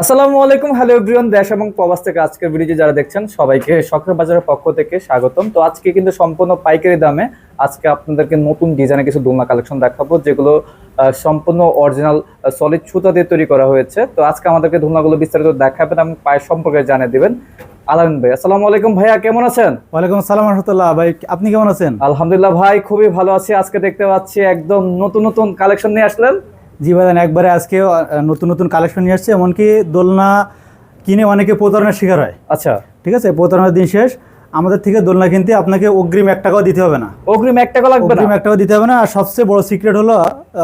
আসসালামু আলাইকুম hello everyone দেশ এবং প্রবাস থেকে আজকের ভিডিও যারা দেখছেন সবাইকে শখের বাজারের পক্ষ থেকে স্বাগতম। তো আজকে কিন্তু সম্পূর্ণ পাইকারি দামে আজকে আপনাদেরকে নতুন ডিজাইনের কিছু দোলনা কালেকশন দেখাবো যেগুলো সম্পূর্ণ অরিজিনাল সলিড সুতা দিয়ে তৈরি করা হয়েছে। তো আজকে আমাদেরকে দোলনাগুলো বিস্তারিত দেখাবেন এবং পায়ের সম্পর্কে জানিয়ে দেবেন। আলামিন ভাই আসসালামু আলাইকুম ভাইয়া কেমন আছেন? ওয়ালাইকুম আসসালাম রহমতুল্লাহ ভাই আপনি কেমন আছেন? আলহামদুলিল্লাহ ভাই খুবই ভালো আছি। আজকে দেখতে পাচ্ছি একদম নতুন নতুন কালেকশন নিয়ে আসলেন। জি ভাইজান একবারে আজকে নতুন নতুন কালেকশন নিয়ে আসছে এমনকি দোলনা কিনে অনেকে প্রতারণার শিকার হয়। আচ্ছা। ঠিক আছে? প্রতারণার দিন শেষ। আমাদের থেকে দোলনা কিনতে আপনাকে অগ্রিম এক টাকাও দিতে হবে না। অগ্রিম এক টাকা লাগবে অগ্রিম এক টাকাও দিতে হবে না। আর সবচেয়ে বড় সিক্রেট হলো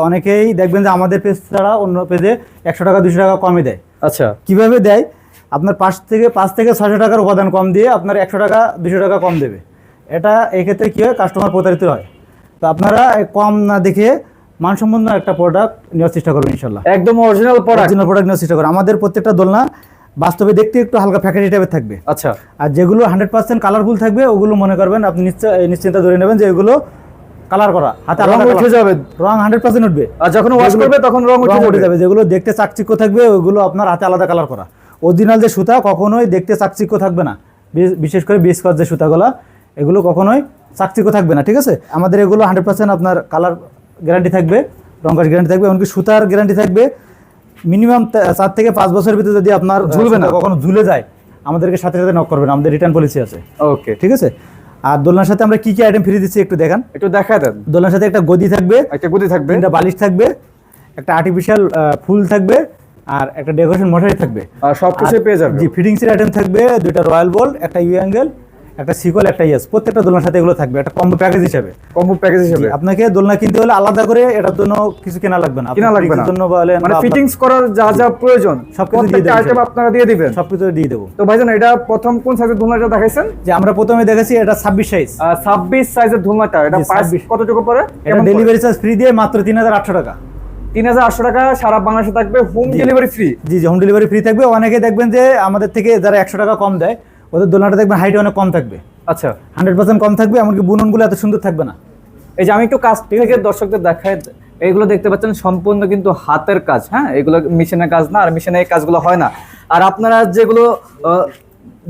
অনেকেই দেখবেন যে আমাদের পেজ ছাড়া অন্য পেজে একশো টাকা দুশো টাকা কমে দেয়। আচ্ছা। কীভাবে দেয়? আপনার পাঁচ থেকে পাঁচ থেকে ছশো টাকার উপাদান কম দিয়ে আপনার একশো টাকা দুশো টাকা কম দেবে। এটা এক্ষেত্রে কী হয়? কাস্টমার প্রতারিত হয়। তো আপনারা কম না দেখে মানসম্পন্ন একটা প্রোডাক্ট নেওয়ার চেষ্টা করবেন ইনশাল্লাহ একদম অরিজিনাল প্রোডাক্ট অরিজিনাল প্রোডাক্ট নেওয়ার চেষ্টা করবেন। আমাদের প্রত্যেকটা দোলনা বাস্তবে দেখতে একটু হালকা ফ্যাকারি টাইপের থাকবে। আচ্ছা। আর যেগুলো হান্ড্রেড পার্সেন্ট কালারফুল থাকবে ওগুলো মনে করবেন আপনি নিশ্চিন্তা ধরে নেবেন যে এগুলো কালার করা। হাতে রং উঠে যাবে। রং হান্ড্রেড পার্সেন্ট উঠবে। আর যখন ওয়াশ করবে তখন রং উঠে উঠে যাবে। যেগুলো দেখতে চাকচিক্য থাকবে ওগুলো আপনার হাতে আলাদা কালার করা। অরিজিনাল যে সুতা কখনোই দেখতে চাকচিক্য থাকবে না। বিশেষ করে বিশ যে সুতাগুলো এগুলো কখনোই চাকচিক্য থাকবে না ঠিক আছে? আমাদের এগুলো হান্ড্রেড পার্সেন্ট আপনার কালার গ্যারান্টি থাকবে রঙ্কাশ গ্যারান্টি থাকবে এমনকি সুতার গ্যারান্টি থাকবে। মিনিমাম চার থেকে পাঁচ বছরের ভিতরে যদি আপনার ঝুলবে না। কখনো ঝুলে যায় আমাদেরকে সাথে সাথে নক করবেন আমাদের রিটার্ন পলিসি আছে। ওকে ঠিক আছে? আর দোলনার সাথে আমরা কি কি আইটেম ফ্রি দিচ্ছি একটু দেখান। একটু দেখা দেন। দোলনার সাথে একটা গদি থাকবে একটা গদি থাকবে। একটা বালিশ থাকবে একটা আর্টিফিশিয়াল ফুল থাকবে আর একটা ডেকোরেশন মশারি থাকবে। আর সব সবকিছু পেয়ে যাবে জি ফিটিংসের আইটেম থাকবে দুইটা রয়্যাল বল একটা ইউ অ্যাঙ্গেল একটা সিকল একটা ইয়েস প্রত্যেকটা দোলনার সাথে এগুলো থাকবে একটা কম্বো প্যাকেজ হিসাবে। কম্বো প্যাকেজ হিসেবে। আপনাকে দোলনা কিনতে হলে আলাদা করে এটার জন্য কিছু কেনা লাগবে না। কিনা লাগবে না। জন্য বলেন মানে ফিটিংস করার যা যা প্রয়োজন সবকিছু দিয়ে দেবে আইটেম আপনারা দিয়ে দিবেন। সবকিছু দিয়ে দেবো। তো ভাইজান এটা প্রথম কোন সাইজের ধুলাটা দেখাইছেন? যে আমরা প্রথমে দেখেছি এটা ছাব্বিশ সাইজ ছাব্বিশ সাইজের ধুলাটা এটা 26 কতটুকু পড়ে? এটা ডেলিভারি চার্জ ফ্রি দিয়ে মাত্র তিন হাজার আটশো টাকা। তিন হাজার আটশো টাকা সারা বাংলাদেশে থাকবে হোম ডেলিভারি ফ্রি জি হোম ডেলিভারি ফ্রি থাকবে। অনেকে দেখবেন যে আমাদের থেকে যারা একশো টাকা কম দেয় ওদের দোলনাটা দেখবেন হাইট অনেক কম থাকবে। আচ্ছা। হান্ড্রেড পার্সেন্ট কম থাকবে এমনকি বুননগুলো এত সুন্দর থাকবে না। এই যে আমি একটু কাজ থেকে দর্শকদের দেখাই এইগুলো দেখতে পাচ্ছেন সম্পূর্ণ কিন্তু হাতের কাজ হ্যাঁ? এগুলো মেশিনের কাজ না আর মেশিনে এই কাজগুলো হয় না। আর আপনারা যেগুলো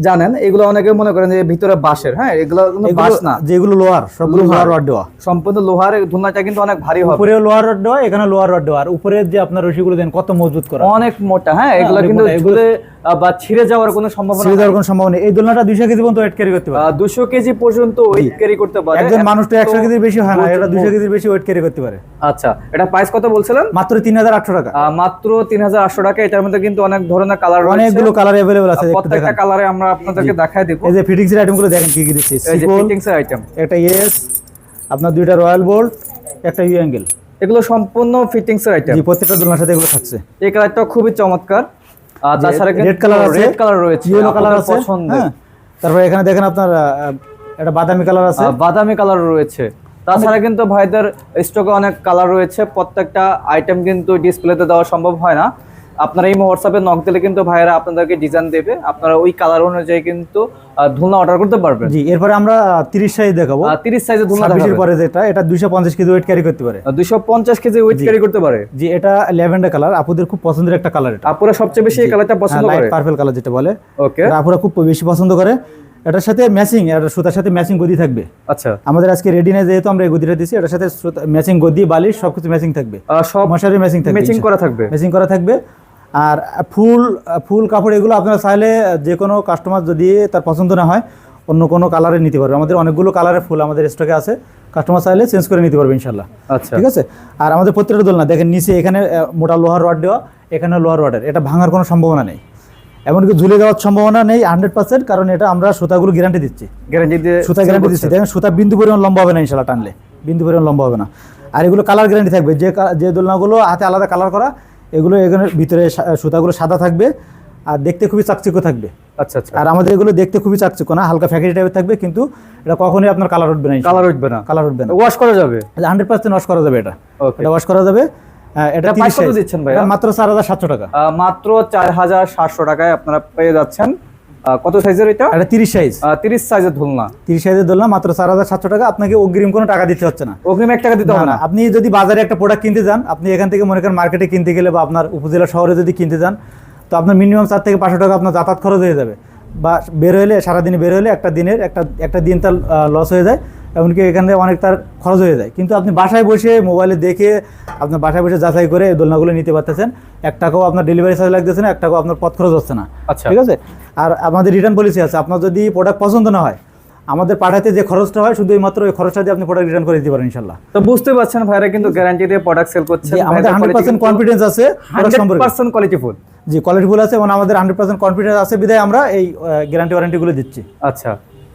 জানেন এগুলো অনেকে মনে করেন যে ভিতরে বাঁশের হ্যাঁ? এগুলো বাঁশ না। যেগুলো লোহার সবগুলো লোহার। রড দেওয়া। সম্পূর্ণ লোহার ধুলাটা কিন্তু অনেক ভারী হবে। উপরে লোয়ার রড দেওয়া এখানে লোহার রড দেওয়া। আর উপরের যে আপনার রশিগুলো দেন কত মজবুত করা। অনেক মোটা হ্যাঁ? এগুলো কিন্তু বা ছিঁড়ে যাওয়ার কোনো সম্ভাবনা ছিঁড়ে যাওয়ার কোনো সম্ভাবনা এই দোলনাটা দুইশো কেজি পর্যন্ত ওয়েট ক্যারি করতে পারে। দুশো কেজি পর্যন্ত ওয়েট ক্যারি করতে পারে। একজন মানুষ তো একশো তো কেজির বেশি হয় না এটা দুইশো কেজির বেশি ওয়েট ক্যারি করতে পারে। আচ্ছা এটা প্রাইস কত বলছিলেন? মাত্র তিন হাজার আটশো টাকা। মাত্র তিন হাজার আটশো টাকা। এটার মধ্যে কিন্তু অনেক ধরনের কালার অনেকগুলো কালার অ্যাভেলেবল আছে প্রত্যেকটা কালারে আমরা আপনাদেরকে দেখাই দিব। এই যে ফিটিংস ফিটিংসের আইটেমগুলো দেখেন কি কি দিচ্ছি। এই যে ফিটিংস এর আইটেম একটা ইয়েস আপনার দুইটা রয়্যাল বোল্ট একটা ইউ অ্যাঙ্গেল এগুলো সম্পূর্ণ ফিটিংস এর আইটেম জি প্রত্যেকটা দোলনার সাথে এগুলো থাকছে। এই কালারটা খুবই চমৎকার। তাছাড়া রেড কালার আছে রেড কালার রয়েছে ইয়েলো কালার আছে পছন্দের। হ্যাঁ। তারপরে এখানে দেখেন আপনার একটা বাদামি কালার আছে। বাদামি কালার রয়েছে। তাছাড়া কিন্তু ভাইদের স্টকে অনেক কালার রয়েছে। প্রত্যেকটা আইটেম কিন্তু ডিসপ্লেতে দেওয়া সম্ভব হয় না। আপনারা এই হোয়াটসঅ্যাপে নক দিলে কিন্তু ভাইয়েরা আপনাদেরকে ডিজাইন দেবে। আপনারা ওই কালার অনুযায়ী কিন্তু ধুলনা অর্ডার করতে পারবেন। জি এরপরে আমরা তিরিশ সাইজ দেখাবো। তিরিশ সাইজের ধুলনা ছাব্বিশের পরে যেটা এটা দুইশো পঞ্চাশ কেজি ওয়েট ক্যারি করতে পারে। দুশো পঞ্চাশ কেজি ওয়েট ক্যারি করতে পারে। জি এটা ল্যাভেন্ডার কালার আপুদের খুব পছন্দের একটা কালার এটা। আপুরা সবচেয়ে বেশি এই কালারটা পছন্দ লাইট করে? পার্পল কালার যেটা বলে। ওকে আপুরা খুব বেশি পছন্দ করে। এটার সাথে ম্যাচিং এটা সুতার সাথে ম্যাচিং গদি থাকবে। আচ্ছা। আমাদের আজকে রেডি নেই যেহেতু আমরা এই গদিটা দিচ্ছি এটার সাথে ম্যাচিং গদি বালিশ সবকিছু ম্যাচিং থাকবে। সব মশারি ম্যাচিং থাকবে ম্যাচিং করা থাকবে। ম্যাচিং করা থাকবে। আর ফুল ফুল কাপড় এগুলো আপনারা চাইলে যে কোনো কাস্টমার যদি তার পছন্দ না হয় অন্য কোনো কালারে নিতে পারবে। আমাদের অনেকগুলো কালারের ফুল আমাদের স্টকে আছে। কাস্টমার চাইলে চেঞ্জ করে নিতে পারবে ইনশাল্লাহ আচ্ছা। ঠিক আছে? আর আমাদের প্রত্যেকটা দোলনা দেখেন নিচে এখানে মোটা লোহার রড দেওয়া এখানে লোহার রডের এটা ভাঙার কোনো সম্ভাবনা নেই। এমনকি ঝুলে যাওয়ার সম্ভাবনা নেই হান্ড্রেড পার্সেন্ট কারণ এটা আমরা সুতাগুলো গ্যারান্টি দিচ্ছি। গ্যারান্টি দিয়ে সুতা গ্যারান্টি দিচ্ছি। দেখেন সুতা বিন্দু পরিমাণ লম্বা হবে না ইনশাল্লাহ টানলে। বিন্দু পরিমাণ লম্বা হবে না। আর এগুলো কালার গ্যারান্টি থাকবে। যে যে দোলনাগুলো হাতে আলাদা কালার করা এগুলো এখানে ভিতরে সুতাগুলো সাদা থাকবে আর দেখতে খুবই চাকচিক্য থাকবে। আচ্ছা আচ্ছা। আর আমাদের এগুলো দেখতে খুবই চাকচিক্য না হালকা ফ্যাকারি টাইপের থাকবে কিন্তু এটা কখনোই আপনার কালার উঠবে না কালার উঠবে না। কালার উঠবে না। ওয়াশ করা যাবে? হান্ড্রেড পার্সেন্ট ওয়াশ করা যাবে এটা। এটা ওয়াশ করা যাবে। এটা এটা price 30 কত size। দিচ্ছেন ভাই মাত্র চার হাজার সাতশো টাকা। মাত্র চার হাজার সাতশো টাকায় আপনারা পেয়ে যাচ্ছেন কত সাইজের এটা? এটা তিরিশ সাইজ তিরিশ সাইজের ধুলনা তিরিশ সাইজের দোলনা মাত্র চার হাজার সাতশো টাকা। আপনাকে অগ্রিম কোনো টাকা দিতে হচ্ছে না। অগ্রিম এক টাকা দিতে হবে না, না। আপনি যদি বাজারে একটা প্রোডাক্ট কিনতে যান আপনি এখান থেকে মনে করেন মার্কেটে কিনতে গেলে বা আপনার উপজেলা শহরে যদি কিনতে যান তো আপনার মিনিমাম চার থেকে পাঁচশো টাকা আপনার যাতায়াত খরচ হয়ে যাবে। বা বের হলে সারাদিনে বের হলে একটা দিনের একটা একটা দিন তার লস হয়ে যায় এমনকি এখানে অনেক তার খরচ হয়ে যায়। কিন্তু আপনি বাসায় বসে মোবাইলে দেখে আপনার বাসায় বসে যাচাই করে দোলনাগুলো নিতে পারতেছেন। এক টাকাও আপনার ডেলিভারি চার্জ লাগতেছে না এক টাকাও আপনার পথ খরচ হচ্ছে না। আচ্ছা। ঠিক আছে? আর আমাদের রিটার্ন পলিসি আছে। আপনার যদি প্রোডাক্ট পছন্দ না হয় আমাদের পাঠাতে যে খরচটা হয় শুধু এই মাত্র ওই খরচটা দিয়ে আপনি প্রোডাক্ট রিটার্ন করে দিতে পারেন ইনশাল্লাহ তো বুঝতে পারছেন ভাইরা কিন্তু গ্যারান্টি দিয়ে প্রোডাক্ট সেল করছে আমাদের হান্ড্রেড পার্সেন্ট কনফিডেন্স আছে পার্সেন্ট কোয়ালিটি ফুল জি কোয়ালিটি ফুল আছে এবং আমাদের হান্ড্রেড পার্সেন্ট কনফিডেন্স আছে বিধায় আমরা এই গ্যারান্টি ওয়ারেন্টিগুলো দিচ্ছি। আচ্ছা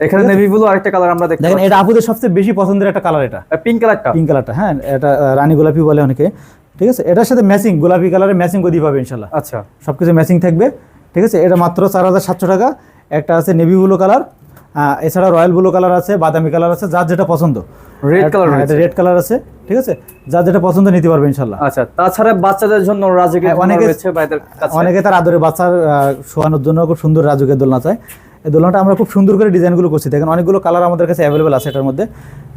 এখানে নেভি ব্লু আরেকটা কালার আমরা দেখতে দেখেন এটা আপুদের সবচেয়ে বেশি পছন্দের একটা কালার এটা। পিঙ্ক কালারটা পিঙ্ক কালারটা হ্যাঁ এটা রানী গোলাপি বলে অনেকে। ঠিক আছে? এটার সাথে ম্যাচিং গোলাপি কালারের ম্যাচিং গদি পাবে ইনশাল্লাহ আচ্ছা। সবকিছু ম্যাচিং থাকবে। ঠিক আছে? এটা মাত্র চার হাজার সাতশো টাকা। একটা আছে নেভি ব্লু কালার এছাড়া রয়্যাল ব্লু কালার আছে বাদামি কালার আছে যার যেটা পছন্দ। রেড এটা রেড কালার আছে ঠিক আছে? যার যেটা পছন্দ নিতে পারবে ইনশাল্লাহ। আচ্ছা তাছাড়া বাচ্চাদের জন্য রাজকীয় হ্যাঁ, অনেকে- অনেকে তার আদরে বাচ্চার শোয়ানোর জন্য খুব সুন্দর রাজুকের দোলনা চায়। এই দোলনাটা আমরা খুব সুন্দর করে ডিজাইনগুলো করছি। দেখেন অনেকগুলো কালার আমাদের কাছে অ্যাভেলেবেল আছে এটার মধ্যে।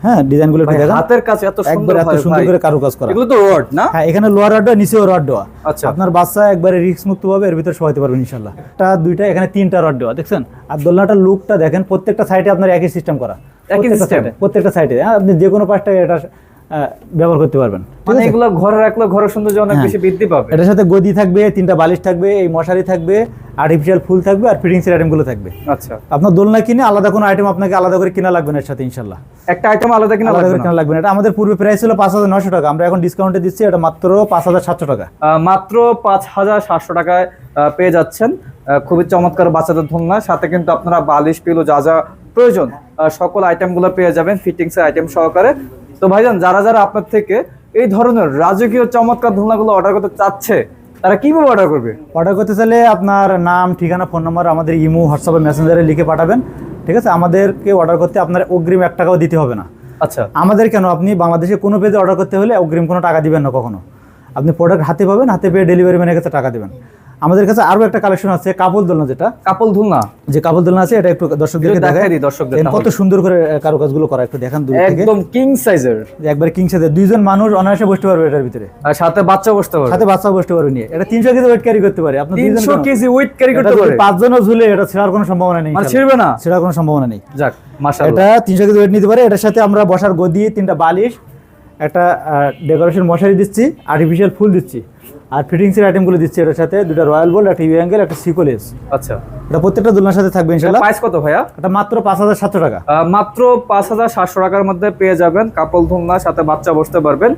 হ্যাঁ ডিজাইনগুলো একটু দেখেন। হাতের কাছে এত সুন্দর এত সুন্দর ভাই। করে কারুকাজ করা। এগুলো তো রড না? হ্যাঁ এখানে লোয়ার রড দেওয়া নিচেও রড দেওয়া। আচ্ছা। আপনার বাচ্চা একবারে রিস্ক মুক্ত পাবে এর ভিতরে শোয়াতে পারবেন ইনশাল্লাহ একটা দুইটা এখানে তিনটা রড দেওয়া দেখছেন? আর দোলনাটার লুকটা দেখেন প্রত্যেকটা সাইডে আপনার একই সিস্টেম করা। system? side প্রত্যেকটা সাইডে আপনি যে কোনো পাশটা এটা ব্যবহার করতে পারবেন। মানে এগুলো ঘরে রাখলে ঘরের সৌন্দর্য অনেক হ্যাঁ। বেশি বৃদ্ধি পাবে। এটার সাথে গদি থাকবে তিনটা বালিশ থাকবে এই মশারি থাকবে আর্টিফিশিয়াল ফুল থাকবে আর ফিটিংসের আইটেমগুলো থাকবে। আচ্ছা। আপনার দোলনা কিনে আলাদা কোনো আইটেম আপনাকে আলাদা করে কিনা লাগবে না এর সাথে ইনশাল্লাহ একটা আইটেম আলাদা কিনা আলাদা করে। কেনা লাগবে না। এটা আমাদের পূর্বে প্রাইস ছিল পাঁচ হাজার নশো টাকা। আমরা এখন ডিসকাউন্টে দিচ্ছি এটা মাত্র পাঁচ হাজার সাতশো টাকা। মাত্র পাঁচ হাজার সাতশো টাকায় পেয়ে যাচ্ছেন। খুবই চমৎকার বাচ্চাদের দোলনা। সাথে কিন্তু আপনারা বালিশ পিলো যা যা প্রয়োজন সকল আইটেমগুলো পেয়ে যাবেন ফিটিংস আইটেম সহকারে। তো ভাইজান যারা যারা আপনার থেকে এই ধরনের রাজকীয় চমৎকার ধুলনাগুলো অর্ডার করতে চাচ্ছে তারা কীভাবে অর্ডার করবে? অর্ডার করতে চাইলে আপনার নাম ঠিকানা ফোন নম্বর আমাদের ইমো হোয়াটসঅ্যাপে মেসেঞ্জারে লিখে পাঠাবেন ঠিক আছে? আমাদেরকে অর্ডার করতে আপনার অগ্রিম এক টাকাও দিতে হবে না। আচ্ছা। আমাদের কেন? আপনি বাংলাদেশে কোনো পেজে অর্ডার করতে হলে অগ্রিম কোনো টাকা দিবেন না কখনো। আপনি প্রোডাক্ট হাতে পাবেন হাতে পেয়ে ডেলিভারি ম্যানের কাছে টাকা দেবেন। আমাদের কাছে আরও একটা কালেকশন আছে কাপল দোলনা যেটা। কাপল ধুলনা যে কাপল দোলনা আছে এটা একটু দর্শকদেরকে দেখাই। দিই দর্শকদের কত সুন্দর করে কারুকাজগুলো করা একটু দেখান দূর থেকে। একদম কিং সাইজের একবার কিং সাথে দুইজন মানুষ অনায়াসে বসতে পারবে এটার ভিতরে। আর সাথে বাচ্চা বসতে পারবে। সাথে বাচ্চা বসতে পারবে নিয়ে। এটা তিনশো কেজি ওয়েট ক্যারি করতে পারে। তিনশো কেন? কেজি ওয়েট ক্যারি করতে পারে। পাঁচজনও ঝুলে এটা ছেড়ার কোনো সম্ভাবনা নেই মানে। ছিড়বে না? ছেড়ার কোনো সম্ভাবনা নেই। যাক মাশাআল্লাহ। এটা তিনশো কেজি ওয়েট নিতে পারে। এটার সাথে আমরা বসার গদি তিনটা বালিশ একটা ডেকোরেশন মশারি দিচ্ছি আর্টিফিশিয়াল ফুল দিচ্ছি। আর ফিটিংসের আইটেমগুলো দিচ্ছি এটার সাথে। দুটো রয়্যাল বল একটা ইউ অ্যাঙ্গেল একটা সিকোলেস আচ্ছা। এটা প্রত্যেকটা দোলনার সাথে থাকবে ইনশাল্লাহ প্রাইস কত ভাইয়া? এটা মাত্র পাঁচ হাজার সাতশো টাকা। মাত্র পাঁচ হাজার সাতশো টাকার মধ্যে পেয়ে যাবেন কাপল ধুমনা সাথে বাচ্চা বসতে পারবেন।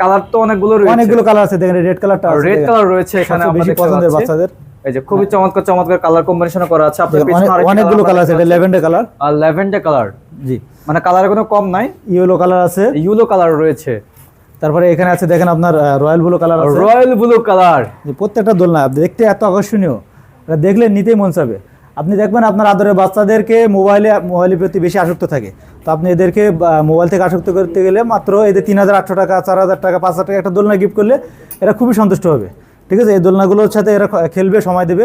কালার তো অনেকগুলো রয়েছে। অনেকগুলো কালার আছে দেখেন রেড কালারটা রেড কালার রয়েছে এখানে আমাদের পছন্দের বাচ্চাদের। এই যে খুবই চমৎকার চমৎকার কালার কম্বিনেশন করা আছে। আপনার পিছনে অনেকগুলো কালার আছে এটা ল্যাভেন্ডার কালার আর ল্যাভেন্ডার কালার জি। মানে কালার কোনো কম নাই। ইয়েলো কালার আছে। ইয়েলো কালার রয়েছে। তারপরে এখানে আছে দেখেন আপনার royal blue colour royal blue colour. যে প্রত্যেকটা দোলনা দেখতে এত আকর্ষণীয়। এটা দেখলে নিতেই মন চাবে। আপনি দেখবেন আপনার আদরের বাচ্চাদেরকে মোবাইলে মোবাইলের প্রতি বেশি আসক্ত থাকে। তো আপনি এদেরকে মোবাইল থেকে আসক্ত করতে গেলে মাত্র এদের তিন হাজার আটশো টাকা চার হাজার টাকা পাঁচ হাজার টাকা একটা দোলনা গিফট করলে এরা খুবই সন্তুষ্ট হবে। ঠিক আছে? এই দোলনাগুলোর সাথে এরা খেলবে সময় দেবে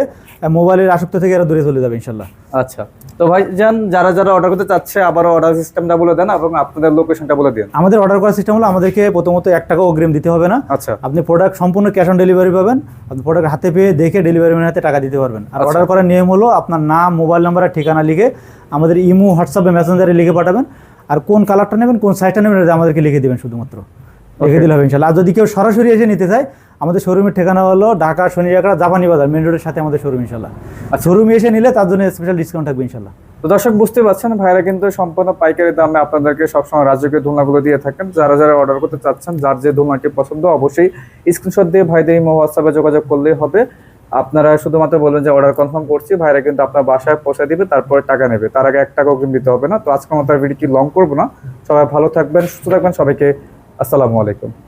মোবাইলের আসক্ত থেকে এরা দূরে চলে যাবে ইনশাল্লাহ। আচ্ছা। তো ভাই যান যারা যারা অর্ডার করতে চাচ্ছে আবারও অর্ডার সিস্টেমটা বলে দেন এবং আপনাদের লোকেশনটা বলে দিন। আমাদের অর্ডার করার সিস্টেম হলো আমাদেরকে প্রথমত এক টাকা অগ্রিম দিতে হবে না। আচ্ছা। আপনি প্রোডাক্ট সম্পূর্ণ ক্যাশ অন ডেলিভারি পাবেন আপনি প্রোডাক্ট হাতে পেয়ে দেখে ডেলিভারি ম্যানের হাতে টাকা দিতে পারবেন। আর অর্ডার করার নিয়ম হলো আপনার নাম মোবাইল নাম্বার আর ঠিকানা লিখে আমাদের ইমো হোয়াটসঅ্যাপে মেসেঞ্জারে লিখে পাঠাবেন। আর কোন কালারটা নেবেন কোন সাইজটা নেবেন আমাদেরকে লিখে দেবেন শুধুমাত্র। লিখে দিলে হবে ইনশাল্লাহ আর যদি কেউ সরাসরি এসে নিতে চায় আমাদের শোরুমের ঠিকানা হলো ঢাকা শনিজাকড়া জাপানি বাজার মেন রোডের সাথে আমাদের শোরুম ইনশাল্লাহ আর শোরুমে এসে নিলে তার জন্য স্পেশাল ডিসকাউন্ট থাকবে ইনশাল্লাহ তো দর্শক বুঝতে পারছেন ভাইরা কিন্তু সম্পূর্ণ পাইকারি দামে আপনাদেরকে সবসময় রাজকীয় ধুলনাগুলো দিয়ে থাকেন। যারা যারা অর্ডার করতে চাচ্ছেন যার যে ধুলনাটি পছন্দ অবশ্যই স্ক্রিনশট দিয়ে ভাইদের ইমো হোয়াটসঅ্যাপে যোগাযোগ করলেই হবে। আপনারা শুধুমাত্র বলবেন যে অর্ডার কনফার্ম করছি ভাইরা কিন্তু আপনার বাসায় পৌঁছে দিবে তারপরে টাকা নেবে। তার আগে এক টাকাও কিন্তু দিতে হবে না। তো আজকে আমাদের ভিডিও কি লং করব না। সবাই ভালো থাকবেন সুস্থ থাকবেন সবাইকে আসসালামু আলাইকুম।